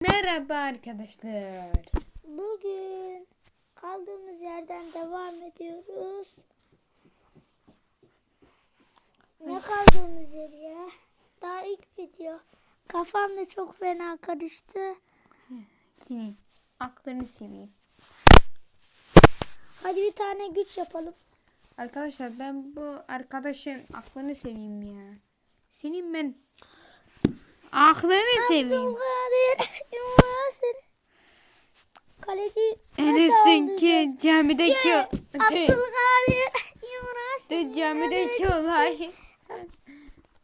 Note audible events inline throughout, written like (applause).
Merhaba arkadaşlar. Bugün kaldığımız yerden devam ediyoruz. Ne kaldığımız yer ya? Daha ilk video. Kafam da çok fena karıştı. Senin aklını seveyim. Hadi bir tane güç yapalım. Arkadaşlar ben bu arkadaşın aklını seveyim ya. Senin ben aklını seveyim. Abdülkadir Yılmaz'ın kaleci Enes'inki camideki Abdülkadir tüh, camideki olay. (laughs)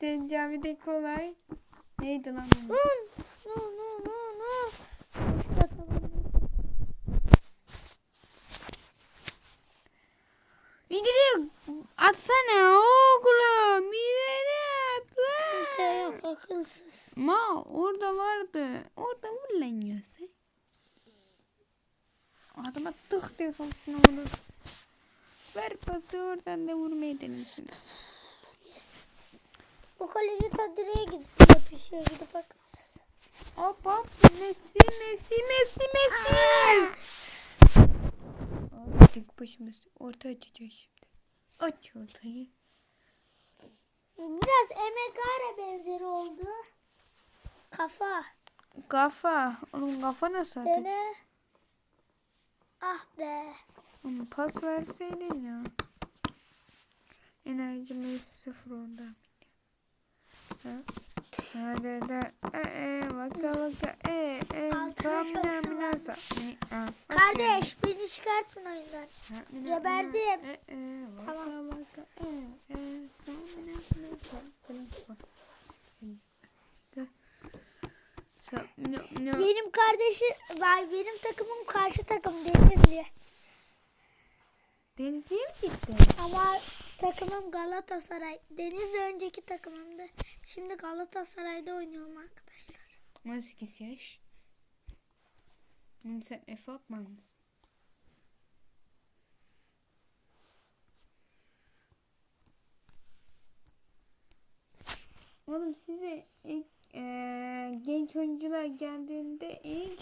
Tüh, camideki olay. Neydi lan? No no no no. Bakalım. İleri atsana oğlum. İleri at lan. Bir şey yok akılsız. Ma orada vardı. Orada vur lan yiyorsa. Adama tık diye kafasına vurur. Ver pası oradan da vurmayı denesin. Bu kaleci ta direğe gidip yapışıyor gidip akılsız. Hop hop. Messi Messi Messi Messi. Abi tek başımız orta açacağız şimdi. Aç ortayı. Biraz emekare benzeri oldu. Kafa. Kafa. Onun kafa nasıl atacak? Dene. Ah be. Ama pas verseydin ya. Enerjimiz sıfır onda. Ha? Hadi de e e vaka vaka e e kamina çalışsın minasa. Kardeş beni çıkartsın oyundan. Geberdim. E e vaka Tamam. vaka e e kamina minasa. No, no. Benim kardeşi, vay benim takımım karşı takım Denizli. Denizli'ye mi gitti? Ama takımım Galatasaray. Denizli önceki takımımdı. Şimdi Galatasaray'da oynuyorum arkadaşlar. 18 yaş. Oğlum sen Efe Akman mısın? Oğlum size genç oyuncular geldiğinde ilk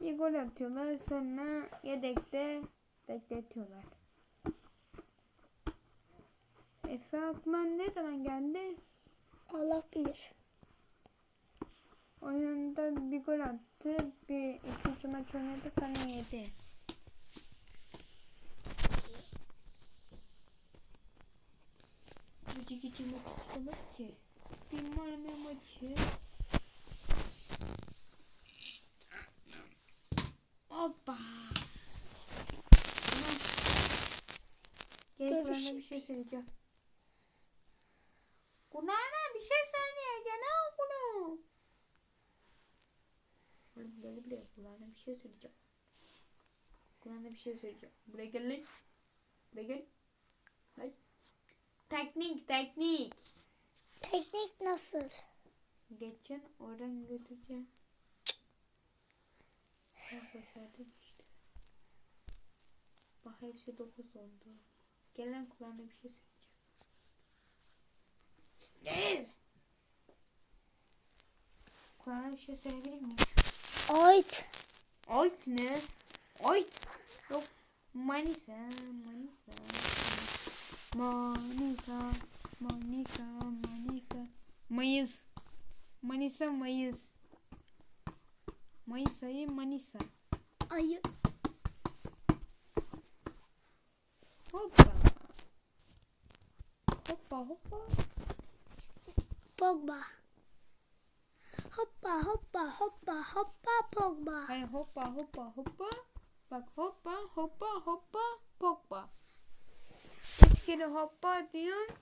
bir gol atıyorlar sonra yedekte bekletiyorlar. Efe Akman ne zaman geldi? Allah bilir. Oyunda bir gol attı. Bir ikinci maç oynadı sonra yedi. Gıcık içinde tutulur ki. Bir marme maçı. Hoppa. Tamam. Gel Kur'an'a bir Görüşürüz. Şey söyleyeceğim. Kur'an'a bir şey söyleyeceğim. Ne o Kur'an? Oğlum gel buraya. Kulağına bir şey söyleyeceğim. Kulağına bir şey söyleyeceğim. Buraya gel lan. Buraya gel. Hay. Teknik teknik. Teknik nasıl? Geçen oradan götüreceğim. Bak başardım işte. Bak hepsi 9 oldu. Gel lan kulağına bir şey söyleyeceğim. Gel. Kulağına bir şey söyleyebilir miyim? Ayt. Ay ne? Ay. Yok. Manisa, Manisa. Manisa, Manisa, Manisa. Mayıs. Manisa, Mayıs. Mayıs ayı Manisa. Ayı. Hoppa. Hoppa hoppa. Pogba. Hoppa hoppa hoppa hoppa Pogba. Hayır hoppa hoppa hoppa. Bak hoppa hoppa hoppa pogba. Üç kere hoppa diyorsun.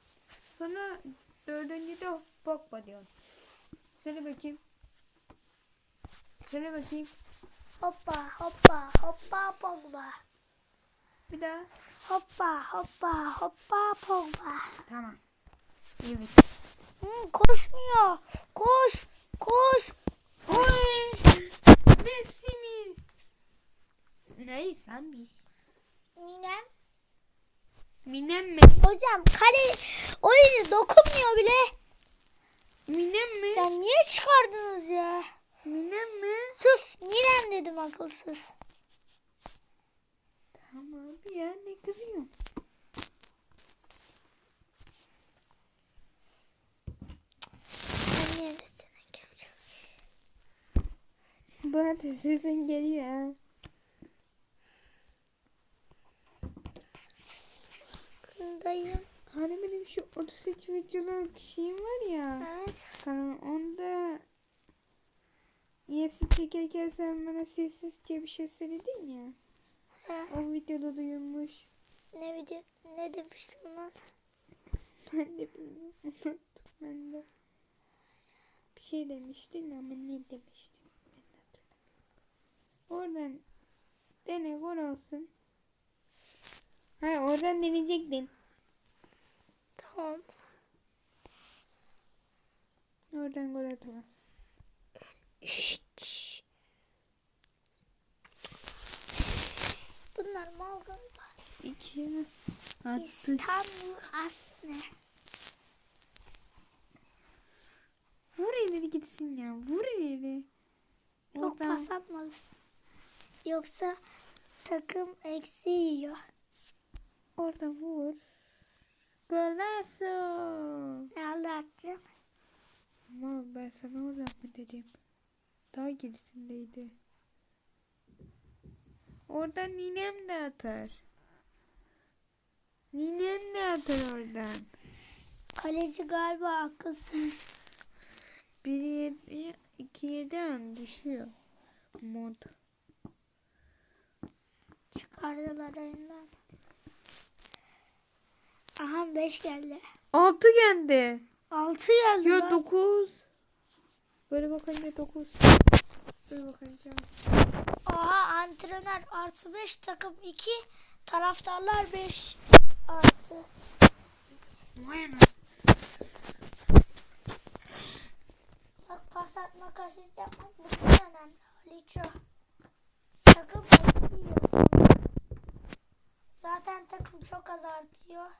Sonra dördüncü de pogba diyorsun. Söyle bakayım. Söyle bakayım. Hoppa hoppa hoppa Pogba. Bir daha. Hoppa hoppa hoppa Pogba. Tamam. Evet. Hmm, koşmuyor. Koş. Koş. Oy! Messi mi? Neyse biz. Minem. Minem mi? Hocam kale oyuncu dokunmuyor bile. Minem mi? Ya niye çıkardınız ya? Minem mi? Sus. Ninem dedim akılsız. Tamam abi ya ne kızıyorsun? Ben niye de sana geleceğim? Bana da sesin geliyor. Dayım. Hani benim şu 33 videoluk şeyim var ya. Evet. Kanal onda hepsi çekerken sen bana sessizce bir şey söyledin ya. Ha, O videoda duyulmuş. ne video ne demiştim lan? Ben de bilmiyorum. (laughs) Unuttum ben de. Şey demiştin ama ne demiştin? Ben hatırlamıyorum. Oradan dene gol olsun. Ha oradan deneyecektin. Tamam. Oradan gol atamazsın. Bunlar mal galiba. İki. Attı. İstanbul Asne. Vur ileri gitsin ya. Vur ileri. Çok Oradan- pas atmalısın. Yoksa takım eksi yiyor. Orada vur. Golazo. Ne anlattım? Ama ben sana oradan mı dedim? Daha gerisindeydi. Oradan ninem de atar. Ninem de atar oradan. Kaleci galiba akılsız. 1 7 2 7 an düşüyor. Mod. Çıkardılar oyundan. Aha 5 geldi. 6 geldi. 6 geldi. Yo lan. 9. Böyle bakınca 9. Böyle bakınca. Oha antrenör artı 5 takım 2 taraftarlar 5 artı. Bak pas atmak asist yapmak bunlar önemli. Aliço. Takım eksi yiyorsun. Zaten takım çok az artıyor.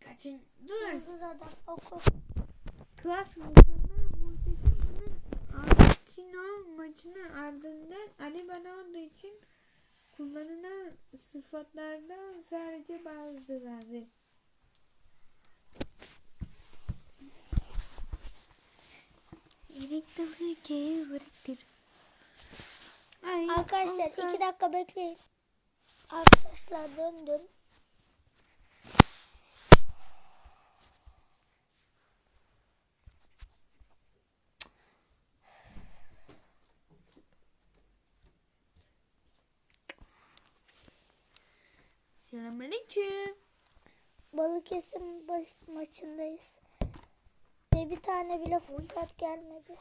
Kaçın? Dur. Yıldız adam oku. Klas mükemmel muhteşem bunun Artino maçının ardından Ali bana olduğu için kullanılan sıfatlardan sadece bazıları. Yürek ki yürektir. Ay, Arkadaşlar olsa- 2 dakika bekleyin. Arkadaşlar döndüm. Selamünaleyküm. Balıkesir maçındayız. Ve bir tane bile fırsat gelmedi.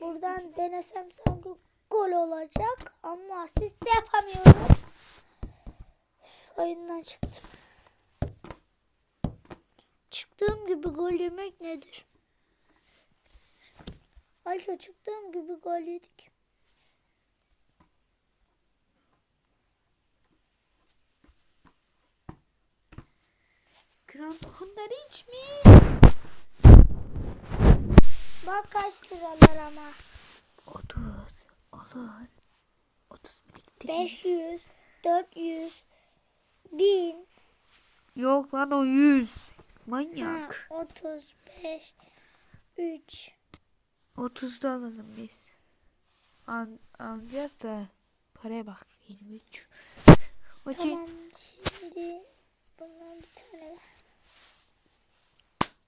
Buradan denesem sanki gol olacak ama asist de yapamıyorum. Oyundan çıktım. Çıktığım gibi gol yemek nedir? Alşo çıktığım gibi gol yedik. Kramponları hiç mi? Bak kaç liralar ama. 30 olur. 30 birlikte. 500, 400, 1000, Yok lan o 100. ha, Manyak. 35, 3. 30 da alalım biz. Al, alacağız da paraya bak 23. O Tamam şimdi bundan bir tane ver.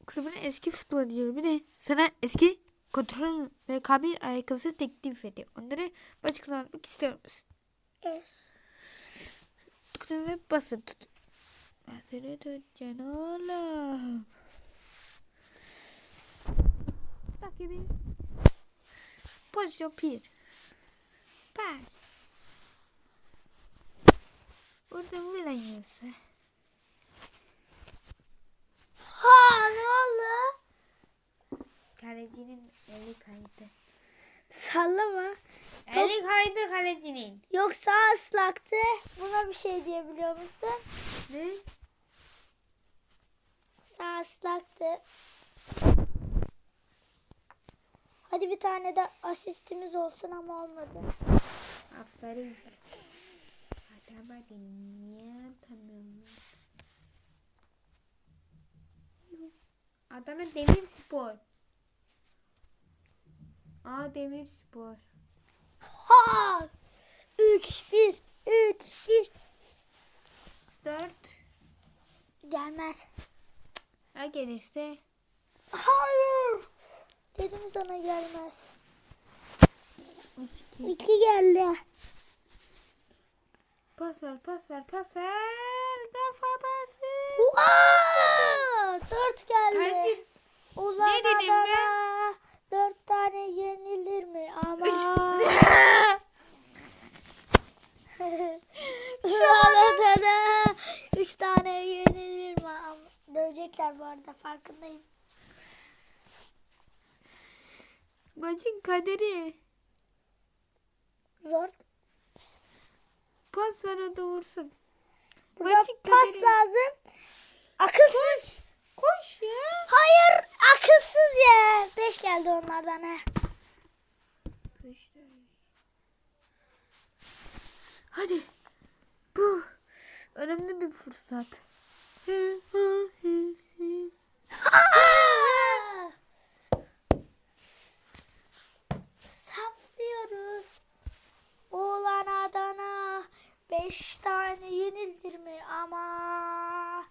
Kulübün eski futbol diyor. Bir de sana eski kontrol ve kabin ayakkabısı teklif ediyor. Onları maç kullanmak istiyor musun? Es. Tıklayın ve basın tut. Basını tutacaksın oğlum. Bak gibi. Pozisyon 1. Pas. Oradan veren yiyorsa. Ha ne oldu? Kalecinin eli kaydı. Sallama. Eli kaydı kalecinin. Yoksa ıslaktı. Buna bir şey diyebiliyor musun? Ne? Sağ ıslaktı. Hadi bir tane de asistimiz olsun ama olmadı. Aferin. Hadi niye atamıyorum? Adana Demirspor. Aa Demirspor. Ha! 3 1 3 1 4. gelmez. Ha gelirse. Hayır. Dedim sana gelmez. 2 geldi. Pas ver pas ver pas ver. Kafa pası. Aa! 4 geldi. Ulan Ne dedim ben? Adana, Dört tane yenilir mi? Ama. Ulan (laughs) Üç tane yenilir mi? Ama. Dövecekler bu arada farkındayım. Maçın kaderi. Zor. Pas ver o da vursun. Burada Maçın pas kaderi. lazım. Akılsız. Koş ya. Hayır akılsız ya. Beş geldi onlardan ha. Hadi. Bu önemli bir fırsat. Saplıyoruz. Oğlan Adana. Beş tane yenilir mi? Ama.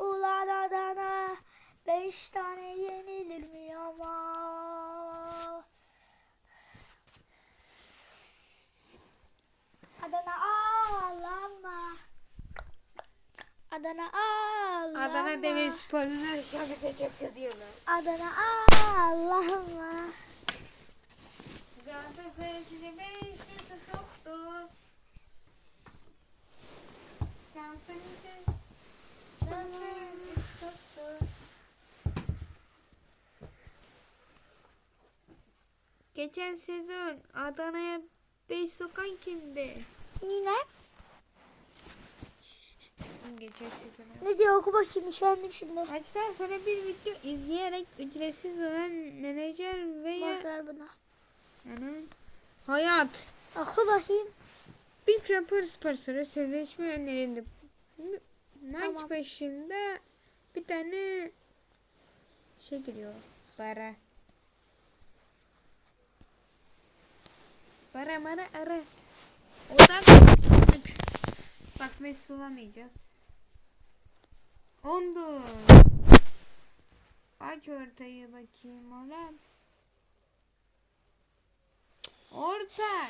Ulan Adana. Beş tane yenilir mi? Ama. Adana ağlama. Adana ağlama. Adana Demirspor'un şarkısı çok kızıyorlar. Adana ağlama. Galatasaray sizi beşte soktu. Samsun siz nasıl tuttu? Geçen sezon Adana'ya 5 sokan kimdi? Nine? Geçen sezon. Ne diyor oku bakayım üşendim şimdi. Maçtan sonra bir video izleyerek ücretsiz olan menajer veya Boş ver bunu. yani hayat Oku bakayım. bir rapor sponsoru sözleşme önerinde M- maç Tamam. başında bir tane şey giriyor para para mara ara. Kaçtık bak Messi olamayacağız ondu aç ortayı bakayım oğlum. Orta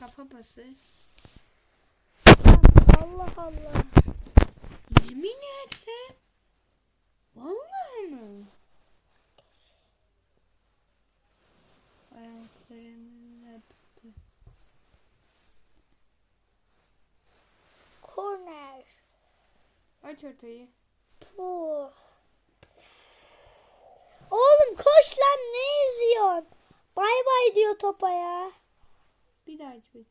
kafa pası Allah Allah. Yemin etsen. Vallahi mi? Ayaklarımla tuttu. Korner. Aç ortayı. Puh. Oğlum koş lan ne izliyorsun? Bay bay diyor topa ya. Bir daha aç bakayım.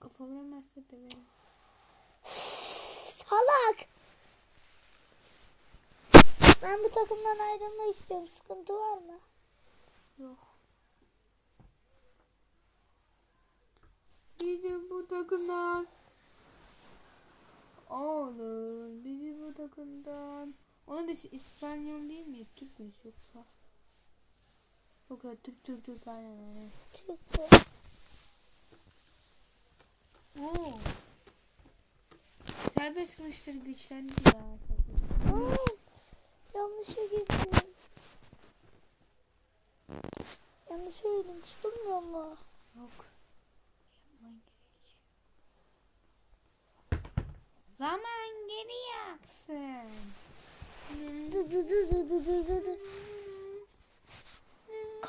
Kafa vuramazsa döverim. Salak. Ben bu takımdan ayrılmak istiyorum. Sıkıntı var mı? Yok. Bizi bu takımdan Oğlum bizi bu takımdan Oğlum biz İspanyol değil miyiz? Türk müyüz yoksa? Yok ya Türk Türk Türk aynen aynen. Çıktı. Oo. Serbest vuruşları güçlendi ya. Aa, yanlışa girdim. Yanlışa girdim. Çıkılmıyor mu? Yok. Zaman geri aksın. Dı dı dı dı dı dı dı dı.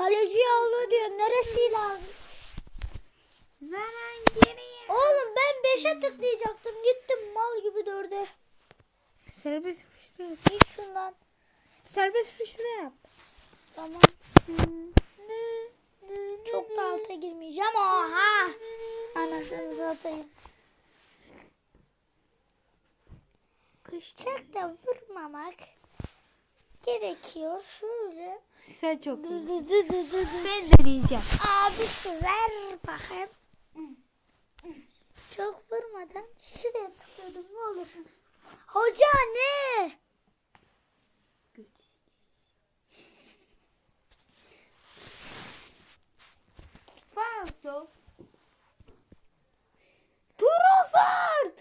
Kaleci aldı diyor. Neresi lazım? Zaman geri Oğlum ben 5'e tıklayacaktım. Gittim mal gibi 4'e. Serbest vuruşları yap. Git şundan. Serbest vuruşları yap. Tamam. Çok da alta girmeyeceğim. Oha. Anasını satayım. Çok da vurmamak gerekiyor. Şöyle. Sen çok Dı dı dı dı dı. Ben deneyeceğim. Abi ver bakayım. Çok vurmadan şuraya tıkladım ne olur. Hoca ne? Falso. Trossard.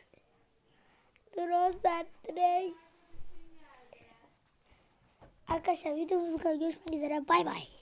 Rosa direkt. Arkadaşlar videomuz bu kadar. Görüşmek üzere. Bay bay.